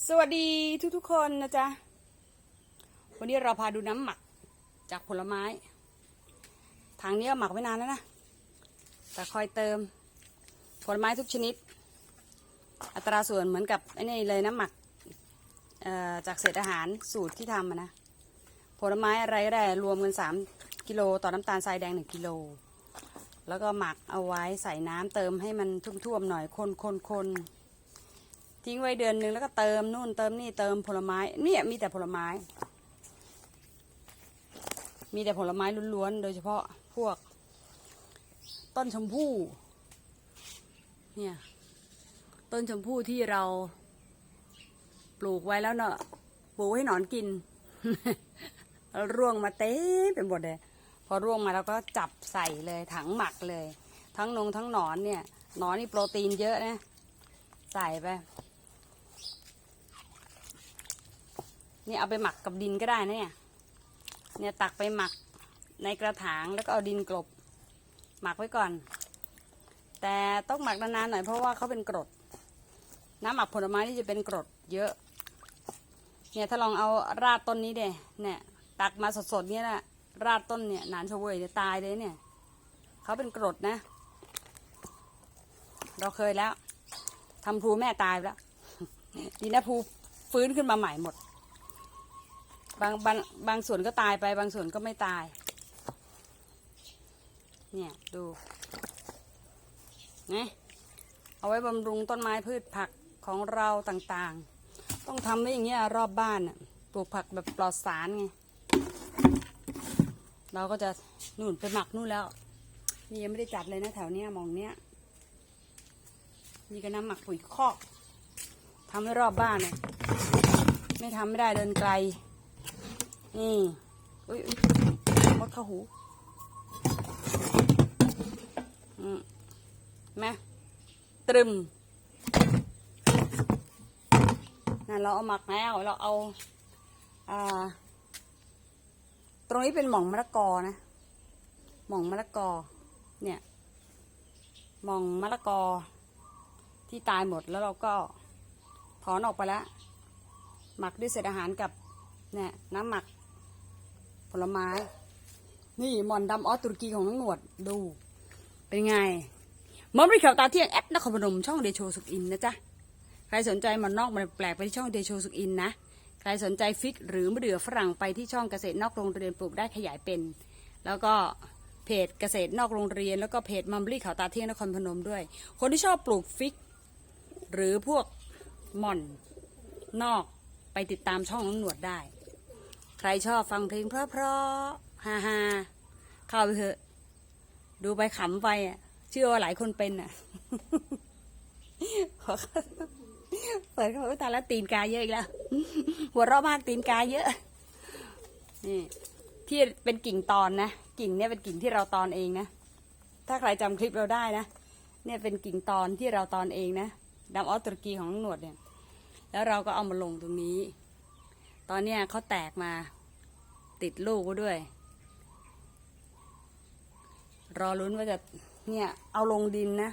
สวัสดีทุกๆคนนะจ๊ะ วันนี้เราพาดูน้ำหมักจากผลไม้ ทางนี้หมักไว้นานแล้วนะ แต่คอยเติมผลไม้ทุกชนิด อัตราส่วนเหมือนกับไอ้นี่เลยน้ำหมักจากเศษอาหารสูตรที่ทำนะ ผลไม้อะไรก็ได้รวมกัน3กิโลต่อน้ำตาลทรายแดง 1กิโล แล้วก็หมักเอาไว้ใส่น้ำเติมให้มันท่วมๆหน่อยคนคนคน ทิ้งไว้เดือนหนึ่งแล้วก็เติมนู่นเติมนี่เติมผลไม้เนี่ยมีแต่ผลไม้ มีแต่ผลไม้ล้วนๆโดยเฉพาะพวก ต้นชมพู่ เนี่ย ต้นชมพู่ที่เราปลูกไว้แล้วเนอะปลูกให้หนอนกินร่วงมาเต้เป็นหมดเลยพอร่วงมาแล้วก็จับใส่เลยถังหมักเลย ทั้งนงทั้งหนอนเนี่ยหนอนนี่โปรตีนเยอะนะใส่ไป นี่เอาไปหมักกับดินก็ได้นะเนี่ย เนี่ยตักไปหมักในกระถางแล้วก็เอาดินกลบ หมักไว้ก่อน แต่ต้องหมักนานๆหน่อยเพราะว่าเขาเป็นกรด น้ำหมักผลไม้นี่จะเป็นกรดเยอะ เนี่ยถ้าลองเอาราดต้นนี้เดเนี่ย ตักมาสดๆเนี่ยนะราดต้นเนี่ยหนานชเวยเนี่ยตายเลยเนี่ยเขาเป็นกรดนะ เราเคยแล้วทำพูแม่ตายแล้วดีนะพูฟื้นขึ้นมาใหม่หมด บางบางบางส่วนก็ตายไป บางส่วนก็ไม่ตาย เนี่ยดูไงเอาไว้บำรุงต้นไม้พืชผักของเราต่างๆ ต้องทำไว้อย่างเงี้ยรอบบ้านน่ะปลูกผักแบบปลอดสารไง เราก็จะนู่นไปหมักนู่นแล้ว นี่ยังไม่ได้จัดเลยนะแถวเนี้ยมองเนี้ยนี่ก็น้ำหมักปุ๋ยคอกทำไว้รอบบ้านเนี่ยไม่ทำไม่ได้เดินไกล นี่อุ้ยอุ๊ยมดเข้าหูอืมแม่ตรึมนั่นเราเอาหมักแล้ว เราเอา อ่า ตรงนี้เป็นหม่องมะละกอนะ หม่องมะละกอ เนี่ย หม่องมะละกอ ที่ตายหมดแล้วเราก็ถอนออกไปแล้ว หมักด้วยเศษอาหารกับ เนี่ย น้ำหมัก ผลไม้ นี่หมอนดำออสตุรกีของน้องหนวดดู เป็นไงมอนบริข่าวตาเที่ยงแอดนครพนมช่องเดโชสุกอินนะจ๊ะ ใครสนใจมันนอกมันแปลกไปที่ช่องเดโชสุกอินนะ ใครสนใจฟิกหรือมะเดื่อฝรั่งไปที่ช่องเกษตรนอกโรงเรียนปลูกได้ขยายเป็น แล้วก็เพจเกษตรนอกโรงเรียน แล้วก็เพจมัมบรี่ข่าวตาเที่ยงนครพนมด้วย คนที่ชอบปลูกฟิก หรือพวกหม่อนนอกไปติดตามช่องน้องหนวดได้ ใครชอบฟังเพลงเพราะๆฮ่าฮาเข้าไปเถอะ ดูไปขำไปอะ เชื่อว่าหลายคนเป็นอะเปิดเข้าตาแล้วตีนกาเยอะอีกแล้ว หัวเราะมากตีนกาเยอะ นี่ที่เป็นกิ่งตอนนะ กิ่งเนี่ยเป็นกิ่งที่เราตอนเองนะ ถ้าใครจำคลิปเราได้นะ เนี่ยเป็นกิ่งตอนที่เราตอนเองนะดำออสตุรกีของหนวดเนี่ย แล้วเราก็เอามาลงตรงนี้ ตอนเนี้ยเขาแตกมา ติดลูกก็ด้วย รอลุ้นว่าจะเนี่ย เอาลงดินนะ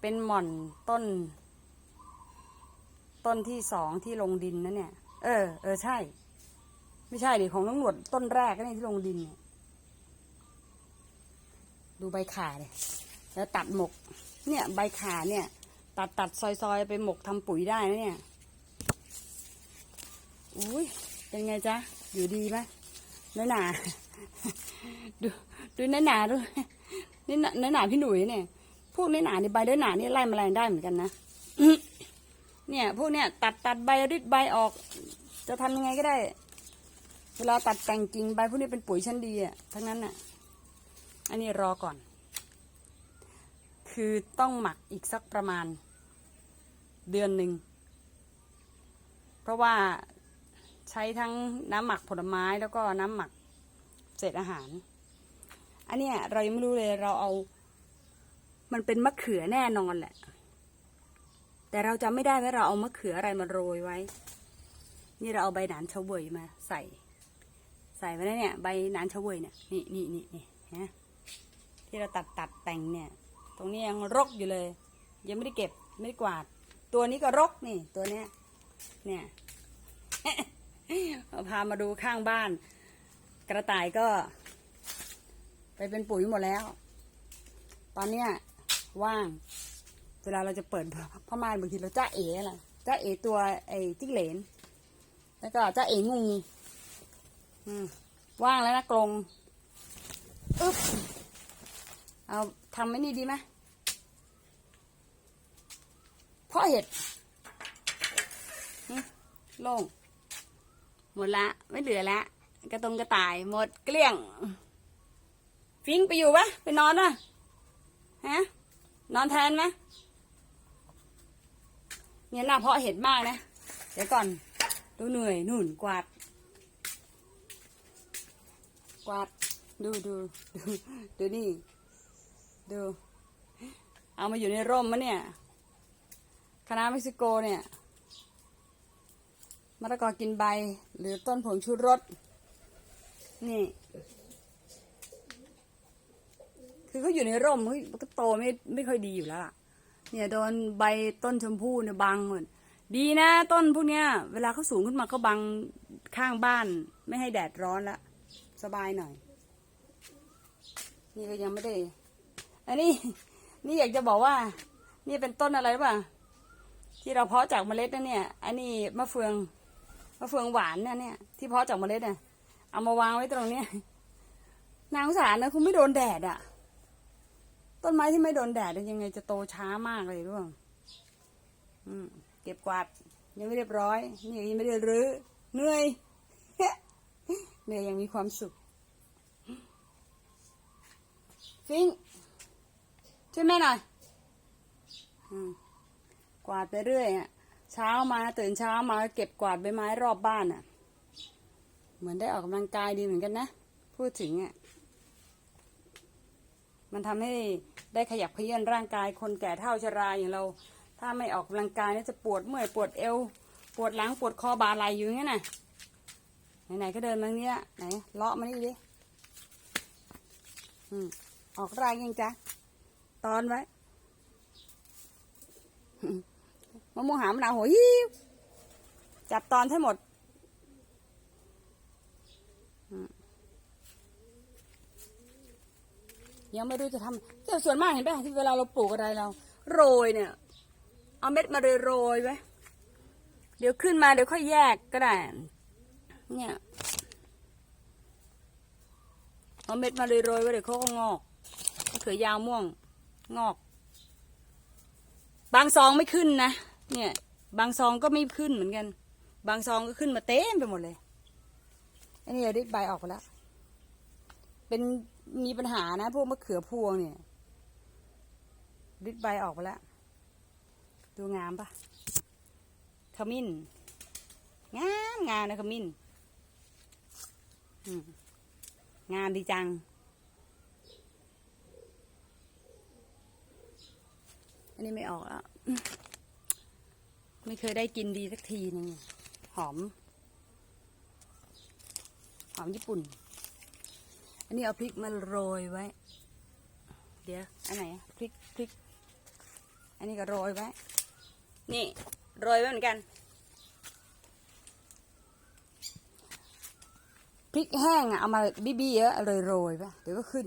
เป็นหม่อนต้น ต้นที่สองที่ลงดินนะเนี่ย เออ เออใช่ ไม่ใช่ดิของน้องหนวดต้นแรกก็นี่ที่ลงดินเนี่ยดูใบขาเลยแล้วตัดหมก เนี่ย ใบขาเนี่ย ตัดตัดซอยซอยไปหมกทำปุ๋ยได้นะเนี่ย อุ้ยเป็นไงจ๊ะ อยู่ดีไหมน้อหนาดูดูน้อหนาดูนื้อหนาเนื้อหนาพี่หนุ่ยเนี่ย พวกน้อหนาในใบน้อหนานี่ไล่แมลงได้เหมือนกันนะเนี่ยพวกเนี้ยตัดตัดใบริดใบออก จะทำยังไงก็ได้ เวลาตัดแต่งกิ่งใบพวกนี้เป็นปุ๋ยชั้นดีอะทั้งนั้นน่ะ อันนี้รอก่อน คือต้องหมักอีกสักประมาณ เดือนหนึ่ง เพราะว่า ใช้ทั้งน้ำหมักผลไม้แล้วก็น้ำหมักเศษอาหาร อันเนี้ยเรายังไม่รู้เลยเราเอา มันเป็นมะเขือแน่นอนแหละ แต่เราจะไม่ได้ว่าเราเอามะเขืออะไรมาโรยไว้ นี่เราเอาใบหนานเฉวยมาใส่ ใส่ไว้แล้วเนี่ย ใบหนานเฉวยเนี่ย นี่นี่นี่นี่ฮะที่เราตัดตัดแต่งเนี่ย ตรงนี้ยังรกอยู่เลย ยังไม่ได้เก็บไม่ได้กวาด ตัวนี้ก็รกนี่ ตัวเนี้ย เนี่ย พามาดูข้างบ้าน กระต่ายก็ ไปเป็นปุ๋ยหมดแล้ว ตอนเนี้ยว่าง เวลาเราจะเปิดผ้าม่านบางทีเราจ้าเอ๋ล่ะจ้าเอ๋ตัวไอ้จิ้งเหลน แล้วก็จ้าเอ๋งูว่างแล้วนะกรงอึ๊บเอาทำไม่นี่ดีไหมเพราะเห็ดโล่ง หมดละ ไม่เหลือละ กระตรงกระต่ายหมดเกลี้ยง ฟิงไปอยู่ปะไปนอนปะฮะ นอนแทนไหมเนี่ยหน้าเพาะเห็ดมากนะ เดี๋ยวก่อน ดูเหนื่อยนุ่นกวาด กวาด ดูดูดูดูนี่ ดู เอามาอยู่ในร่มมะเนี่ย คณะเม็กซิโกเนี่ย มะละกอกินใบ หรือต้นผงชูรส นี่ คือเขาอยู่ในร่มเฮ้ยมันก็โตไม่ไม่ค่อยดีอยู่แล้วล่ะ เนี่ยโดนใบต้นชมพู่เนี่ยบังหมดดีนะ ต้นพวกเนี้ย เวลาเขาสูงขึ้นมาก็บังข้างบ้าน ไม่ให้แดดร้อนละสบายหน่อย นี่ก็ยังไม่ได้ อันนี้ นี่อยากจะบอกว่า นี่เป็นต้นอะไรหรือเปล่าที่เราเพาะจากเมล็ดนะเนี่ย อันนี้มะเฟืองะเฟืองหวานเนี่ยเนี่ย ที่เพาะจากเมล็ดเนี่ยเอามาวางไว้ตรงเนี้ยนางสารนะคุณไม่โดนแดดอะ ต้นไม้ที่ไม่โดนแดดเนี่ยยังไงจะโตช้ามากเลยรู้ป่ะอืมเก็บกวาดยังไม่เรียบร้อย นี่ยังไม่ได้รื้อเหนื่อยเหนื่อยยังมีความสุข ฟิงช่วยแม่หน่อยอกวาดไปเรื่อยอะ เช้ามาตื่นเช้ามาเก็บกวาดใบไม้รอบบ้านอะ เหมือนได้ออกกำลังกายดีเหมือนกันนะ พูดถึงอะ มันทำให้ได้ขยับเขยื้อนร่างกายคนแก่เท่าชราอย่างเรา ถ้าไม่ออกกำลังกายนี่จะปวดเมื่อยปวดเอว ปวดหลังปวดคอบ่าไหลอยู่อย่างนี้นน่ะไหนๆก็เดินมาเนี้ยไหนเลาะมานี่ดิอืมออกรายยังจ๊ะตอนไว้ มะม่วงหามะนาวโหยิบจับตอนให้หมดยังไม่รู้จะทำแต่ส่วนมากเห็นไหมที่เวลาเราปลูกอะไรเรา โรยเนี่ย เอาเม็ดมาโรยไว้เดี๋ยวขึ้นมาเดี๋ยวค่อยแยกก็ได้เนี่ยเอาเม็ดมาโรยๆไว้เดี๋ยวเขาก็งอกมะเขือยาวม่วง งอก บางซองไม่ขึ้นนะ เนี่ย บางซองก็ไม่ขึ้นเหมือนกัน บางซองก็ขึ้นมาเต็มไปหมดเลยอันนี้ริดใบออกไปแล้ว เป็นมีปัญหานะ พวกมะเขือพวงเนี่ยริดใบออกไปแล้ว ดูงามปะขมิ้น งามงามนะขมิ้นงามดีจัง อันนี้ไม่ออกแล้ว ไม่เคยได้กินดีสักทีหนึงหอม หอมญี่ปุ่น อันนี้เอาพริกมาโรยไว้ เดี๋ยว อันไหนพริกพริก อันนี้ก็โรยไว้ นี่ โรยไว้เหมือนกัน พริกแห้งอะเอามาบี้ๆเยอะเลยโรยไปเดี๋ยวก็ขึ้น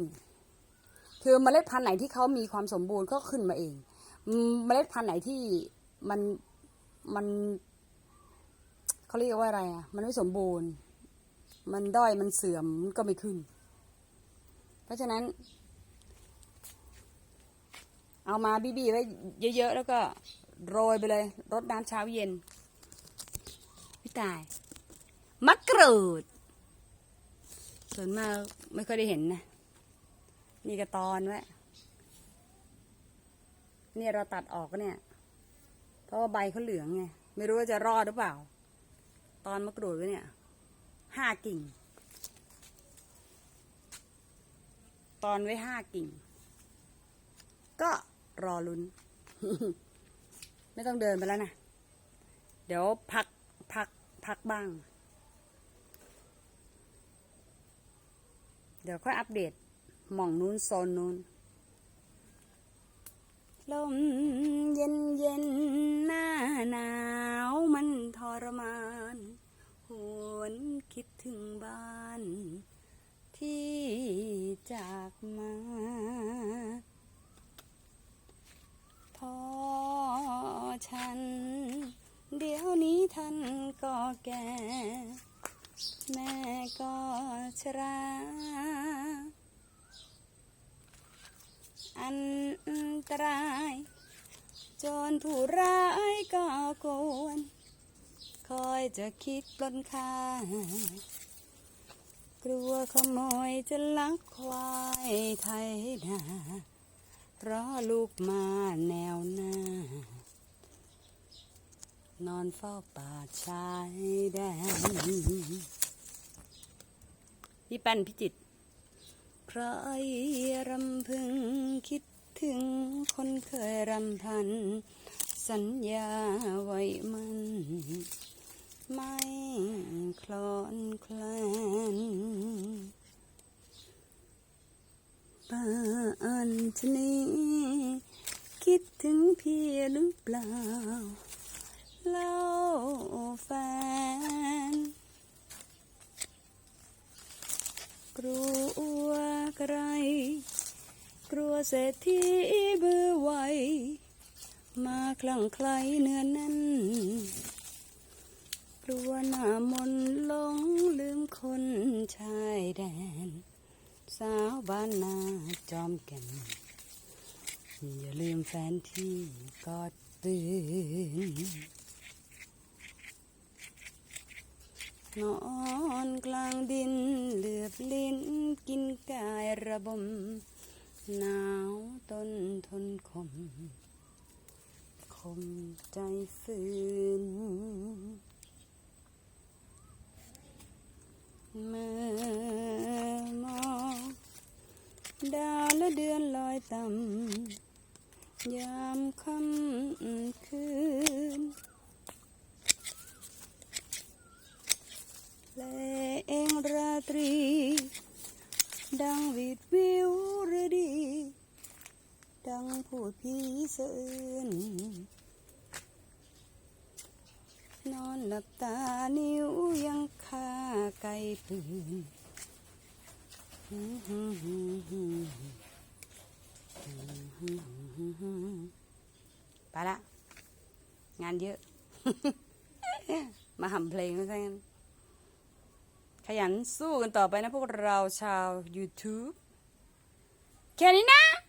คือเมล็ดพันธุ์ไหนที่เขามีความสมบูรณ์ก็ขึ้นมาเองมเมล็ดพันธุ์ไหนที่มัน มันเขาเรียกว่าอะไรอะ มันไม่สมบูรณ์ มันด้อยมันเสื่อมมันก็ไม่ขึ้น เพราะฉะนั้น เอามาบี้ๆไว้เยอะๆ แล้วก็โรยไปเลยรดน้ำเช้าเย็นพี่ตายมะกรูด ส่วนมากไม่ค่อยได้เห็นนะนี่ก็ตอนไว้เนี่ยเราตัดออกเนี่ย เพราะว่าใบเขาเหลืองไง ไม่รู้ว่าจะรอดหรือเปล่า ตอนมะกรูดไว้เนี่ยห้ากิ่ง ตอนไว้ห้ากิ่ง ก็รอลุ้น ไม่ต้องเดินไปแล้วนะ เดี๋ยวพักพักพักบ้าง เดี๋ยวค่อยอัปเดตหม่องนู้นโซนนู้น ลมเย็นเย็นหน้าหนาวมันถอยรมานหวนคิดถึงบ้าน ที่จากมา พอฉัน เดี๋ยวนี้ท่านก็แก่ แม่ก็ชราอันตราย จนผู้ร้ายก็กวนคอยจะคิดปล้นค่ากลัวขโมยจะลักควายไทยนาเพราะลูกมาแนวหน้า นอนเฝ้าป่าชายแดนพี่ปันพิจิตรใครรำพึงคิด ถึงคนเคยรำพัน สัญญาไว้มัน ไม่คลอนแคลนป่านชนีคิดถึงพี่หรือเปล่า เล่าแฟน กลัวใคร กลัวเศรษฐีมือไวมาคลั่งไคล้เนื้อแน่นกลัวหน้ามนหลงลืมคนชายแดน สาวบ้านนาจอมแก่น อย่าลืมแฟนที่กอดตื่นนอนกลางดินเหลือบลิ้นกินกายระบม หนาวต้นทนคม คมใจฝืนเมื่อมองดาวและเดือนลอยต่ำ ยามค่ำคืนเพลงราตรี ดังวิดวิวฤดี ดังพูดพีเสื่นนอนหลับตานิ้วยังคาไกลปืนไปละ งานเยอะ มาหำเพลงไม่ใช่งั้น ขยันสู้กันต่อไปนะพวกเราชาว YouTube แค่นี้นะ